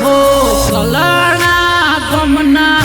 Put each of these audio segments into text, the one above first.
હો સલાણા ગમના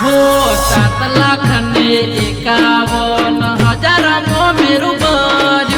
હો સાત લાખ ને એકાવન હજાર મો મેરું બજ.